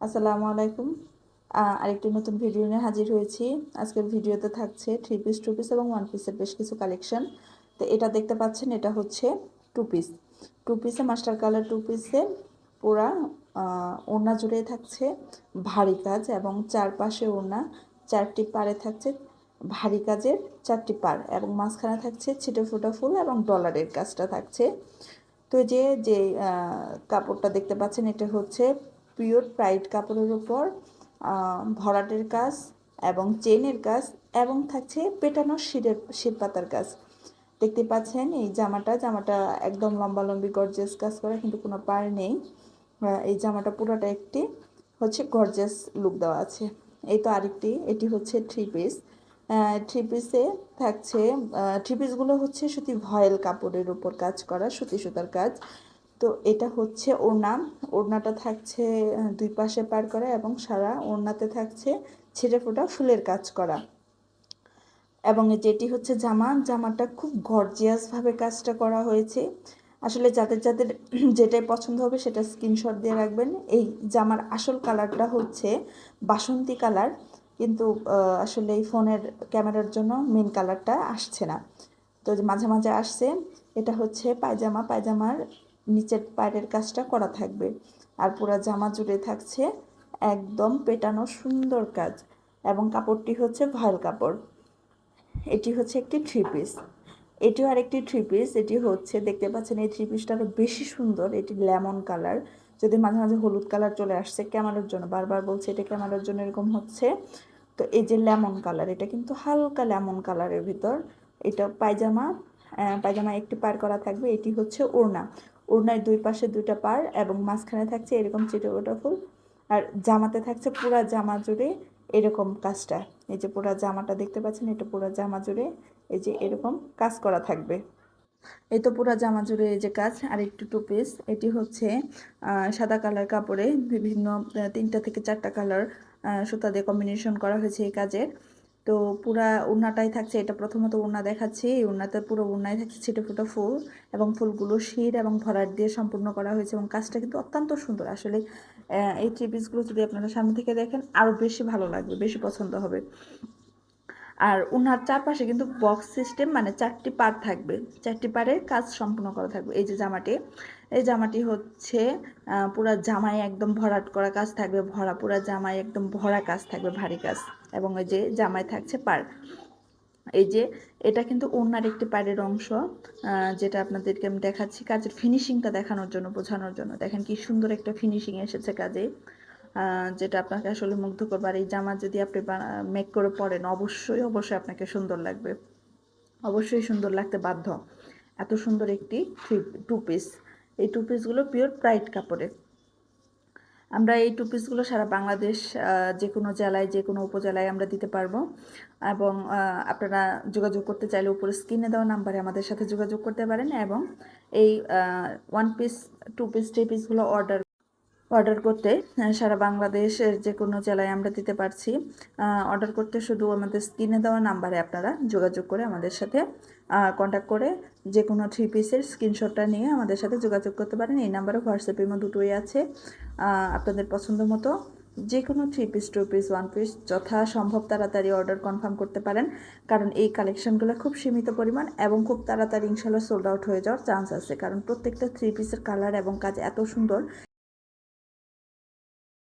আসসালামু আলাইকুম। আরেকটি নতুন ভিডিও নিয়ে হাজির হয়েছি। আজকের ভিডিওতে থাকছে থ্রি পিস টু পিস এবং ওয়ান পিসের বেশ কিছু কালেকশন তো এটা দেখতে পাচ্ছেন, এটা হচ্ছে টু পিস টু পিসে মাস্টার কালার টু পিসে পুরা ওড়না জুড়ে থাকছে ভারী কাজ এবং চারপাশে ওড়না চারটি পাড়ে থাকছে ভারী কাজের চারটি পাড় এবং মাঝখানে থাকছে ছিটে ফোটা ফুল এবং ডলারের কাজটা থাকছে। তো যে যে কাপড়টা দেখতে পাচ্ছেন, এটা হচ্ছে পিওর প্রাইড কাপড়ের উপর ভরাটের কাজ এবং চেনের কাজ এবং থাকছে পেটানো শিরের, শিরপাতার কাজ। দেখতে পাচ্ছেন এই জামাটা জামাটা একদম লম্বা লম্বি গর্জিয়াস কাজ করা, কিন্তু কোনো পার নেই। এই জামাটা পুরোটা একটি হচ্ছে গর্জিয়াস লুক দেওয়া আছে। এই তো আরেকটি, এটি হচ্ছে থ্রি পিস থ্রি পিসে থাকছে থ্রি পিসগুলো হচ্ছে সুতি ভয়েল কাপড়ের উপর কাজ করা, সুতি সুতার কাজ। তো এটা হচ্ছে ওড়না। ওড়নাটা থাকছে দুই পাশে পার করা এবং সারা ওড়নাতে থাকছে ছিঁড়ে ফোটা ফুলের কাজ করা। এবং যেটি হচ্ছে জামা, জামাটা খুব গর্জিয়াসভাবে কাজটা করা হয়েছে। আসলে যাদের যাদের যেটাই পছন্দ হবে সেটা স্ক্রিনশট দিয়ে রাখবেন। এই জামার আসল কালারটা হচ্ছে বাসন্তী কালার কিন্তু আসলে এই ফোনের ক্যামেরার জন্য মেন কালারটা আসছে না। তো মাঝে মাঝে আসছে। এটা হচ্ছে পায়জামা। পায়জামার নিচের পায়ের কাজটা করা থাকবে। আর পুরো জামা জুড়ে থাকছে একদম পেটানো সুন্দর কাজ এবং কাপড়টি হচ্ছে ভয়েল কাপড়। এটি হচ্ছে একটি থ্রি পিস এটিও আরেকটি থ্রি পিস এটি হচ্ছে, দেখতে পাচ্ছেন, এই থ্রি পিসটা আরও বেশি সুন্দর। এটি লেমন কালার যদি মাঝে মাঝে হলুদ কালার চলে আসছে ক্যামেরার জন্য, বারবার বলছে এটা ক্যামেরার জন্য এরকম হচ্ছে। তো এই যে লেমন কালার এটা কিন্তু হালকা লেমন কালারের ভিতর। এটা পায়জামা পায়জামা একটি পার করা থাকবে। এটি হচ্ছে ওড়না। ওড়নায় দুই পাশে দুইটা পার এবং মাঝখানে থাকছে এরকম চিটোটা ফুল আর জামাতে থাকছে পুরা জামা জুড়ে এরকম কাজটা। এই যে পুরা জামাটা দেখতে পাচ্ছেন, এটা পুরা জামা জুড়ে এই যে এরকম কাজ করা থাকবে। এই তো পুরা জামা জুড়ে এই যে কাজ, আর একটু টু পিস এটি হচ্ছে সাদা কালার কাপড়ে বিভিন্ন তিনটা থেকে চারটা কালার সুতা দিয়ে কম্বিনেশন করা হয়েছে এই কাজের। তো পুরা ওড়নাটাই থাকছে, এটা প্রথমত ওড়না দেখাচ্ছি। এই ওড়নাতে পুরো ওড়নায় থাকছে ছিটে ফুটো ফুল এবং ফুলগুলো শির এবং ভরাট দিয়ে সম্পূর্ণ করা হয়েছে এবং কাজটা কিন্তু অত্যন্ত সুন্দর। আসলে এই থ্রি পিসগুলো যদি আপনারা সামনে থেকে দেখেন আরও বেশি ভালো লাগবে, বেশি পছন্দ হবে। আর উনার চারপাশে কিন্তু বক্স সিস্টেম মানে চারটি পার থাকবে, চারটি পারের কাজ সম্পূর্ণ করা থাকবে। এই যে জামাটি, এই জামাটি হচ্ছে পুরা জামায় একদম ভরাট করা কাজ থাকবে, ভরা, পুরা জামায় একদম ভরা কাজ থাকবে, ভারী কাজ। এবং এই যে জামায় থাকছে পার এই যে এটা কিন্তু ওনার একটি পাড়ের অংশ যেটা আপনাদেরকে আমি দেখাচ্ছি। কাজের ফিনিশিংটা দেখানোর জন্য, বোঝানোর জন্য। দেখেন কি সুন্দর একটা ফিনিশিং এসেছে কাজে যেটা আপনাকে আসলে মুগ্ধ করবে। আর এই জামা যদি আপনি মেক করে পরেন, অবশ্যই অবশ্যই আপনাকে সুন্দর লাগবে। অবশ্যই সুন্দর লাগতে বাধ্য। এত সুন্দর একটি টু পিস এই টু পিসগুলো পিওর প্রাইড কাপড়ে আমরা এই টু পিসগুলো সারা বাংলাদেশ যে কোনো জেলায় যে কোনো উপজেলায় আমরা দিতে পারব। এবং আপনারা যোগাযোগ করতে চাইলে উপরে স্ক্রিনে দেওয়া নাম্বারে আমাদের সাথে যোগাযোগ করতে পারেন এবং এই one piece two piece three পিসগুলো অর্ডার অর্ডার করতে সারা বাংলাদেশের যে কোনো জেলায় আমরা দিতে পারছি। অর্ডার করতে শুধু আমাদের স্ক্রিনে দেওয়া নাম্বারে আপনারা যোগাযোগ করে আমাদের সাথে কন্ট্যাক্ট করে যে কোনো থ্রি পিসের স্ক্রিনশটটা নিয়ে আমাদের সাথে যোগাযোগ করতে পারেন। এই নাম্বারে হোয়াটসঅ্যাপ ইমো দুটোই আছে। আপনাদের পছন্দ মতো যে কোনো three piece two piece one piece যথাসম্ভব তাড়াতাড়ি অর্ডার কনফার্ম করতে পারেন। কারণ এই কালেকশনগুলো খুব সীমিত পরিমাণ এবং খুব তাড়াতাড়ি ইনশাল্লাহ সোল্ড আউট হয়ে যাওয়ার চান্স আছে। কারণ প্রত্যেকটা থ্রি পিসের কালার এবং কাজ এত সুন্দর